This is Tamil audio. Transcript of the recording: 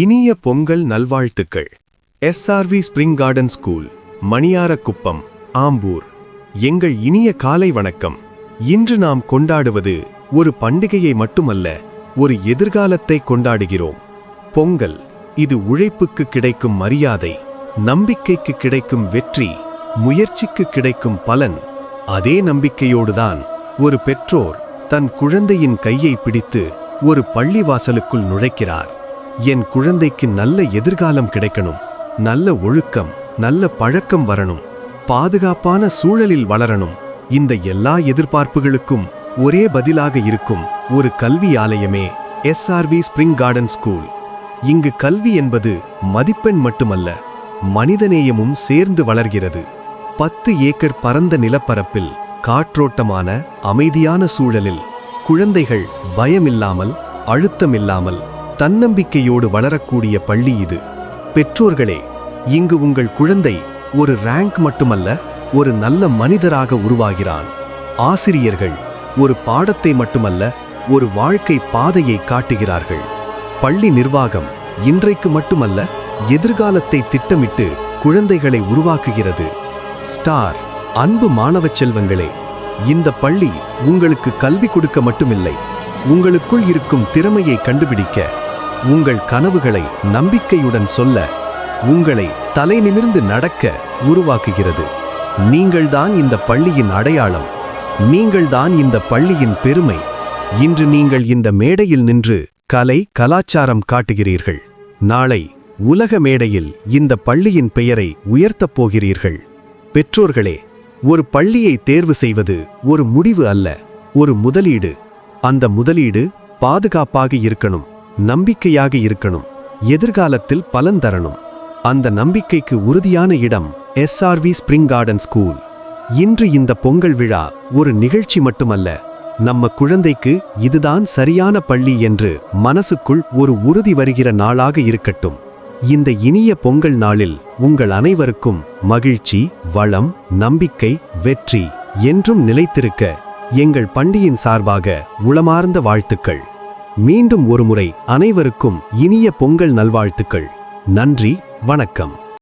இனிய பொங்கல் நல்வாழ்த்துக்கள். SRV spring garden school Maniyarakuppam Ambur. எங்கள் இனிய காலை வணக்கம். இன்று நாம் கொண்டாடுவது ஒரு பண்டிகையை மட்டுமல்ல ஒரு எதிர்காலத்தை கொண்டாடுகிறோம். பொங்கல் இது உழைப்புக்கு கிடைக்கும் மரியாதை நம்பிக்கைக்கு கிடைக்கும் வெற்றி முயற்சிக்கு கிடைக்கும் பலன். அதே நம்பிக்கையோடுதான் ஒரு பெற்றோர் தன் குழந்தையின் கையை பிடித்து ஒரு பள்ளிவாசலுக்குள் நுழைக்கிறார். என் குழந்தைக்கு நல்ல எதிர்காலம் கிடைக்கணும். நல்ல ஒழுக்கம் நல்ல பழக்கம் வரணும். பாதுகாப்பான சூழலில் வளரணும். இந்த எல்லா எதிர்பார்ப்புகளுக்கும் ஒரே பதிலாக இருக்கும் ஒரு கல்வி ஆலயமே எஸ்ஆர்வி ஸ்பிரிங் கார்டன் ஸ்கூல் இங்கு கல்வி என்பது மதிப்பெண் மட்டுமல்ல மனிதநேயமும் சேர்ந்து வளர்கிறது. பத்து ஏக்கர் பரந்த நிலப்பரப்பில் காற்றோட்டமான அமைதியான சூழலில் குழந்தைகள் பயமில்லாமல் அழுத்தமில்லாமல் தன்னம்பிக்கையோடு வளரக்கூடிய பள்ளி இது. பெற்றோர்களே இங்கு உங்கள் குழந்தை ஒரு ரேங்க் மட்டுமல்ல ஒரு நல்ல மனிதராக உருவாகிறான். ஆசிரியர்கள் ஒரு பாடத்தை மட்டுமல்ல ஒரு வாழ்க்கை பாதையை காட்டுகிறார்கள். பள்ளி நிர்வாகம் இன்றைக்கு மட்டுமல்ல எதிர்காலத்தை திட்டமிட்டு குழந்தைகளை உருவாக்குகிறது. ஸ்டார் அன்பு மாணவச் செல்வங்களே இந்த பள்ளி உங்களுக்கு கல்வி கொடுக்க மட்டுமில்லை உங்களுக்குள் இருக்கும் திறமையை கண்டுபிடிக்க உங்கள் கனவுகளை நம்பிக்கையுடன் சொல்ல உங்களை தலை நிமிர்ந்து நடக்க உருவாக்குகிறது. நீங்கள்தான் இந்த பள்ளியின் அடையாளம். நீங்கள்தான் இந்த பள்ளியின் பெருமை. இன்று நீங்கள் இந்த மேடையில் நின்று கலை கலாச்சாரம் காட்டுகிறீர்கள். நாளை உலக மேடையில் இந்த பள்ளியின் பெயரை உயர்த்தப் போகிறீர்கள். பெற்றோர்களே ஒரு பள்ளியை தேர்வு செய்வது ஒரு முடிவு அல்ல ஒரு முதலீடு. அந்த முதலீடு பாதுகாப்பாக இருக்கணும். நம்பிக்கையாக இருக்கணும். எதிர்காலத்தில் பலன் தரணும். அந்த நம்பிக்கைக்கு உறுதியான இடம் எஸ்ஆர்வி ஸ்பிரிங் கார்டன் ஸ்கூல் இன்று இந்த பொங்கல் விழா ஒரு நிகழ்ச்சி மட்டுமல்ல நம்ம குழந்தைக்கு இதுதான் சரியான பள்ளி என்று மனசுக்குள் ஒரு உறுதி வருகிற நாளாக இருக்கட்டும். இந்த இனிய பொங்கல் நாளில் உங்கள் அனைவருக்கும் மகிழ்ச்சி வளம் நம்பிக்கை வெற்றி என்றும் நிலைத்திருக்க எங்கள் பண்டியின் சார்பாக உளமார்ந்த வாழ்த்துக்கள். மீண்டும் ஒருமுறை அனைவருக்கும் இனிய பொங்கல் நல்வாழ்த்துக்கள். நன்றி வணக்கம்.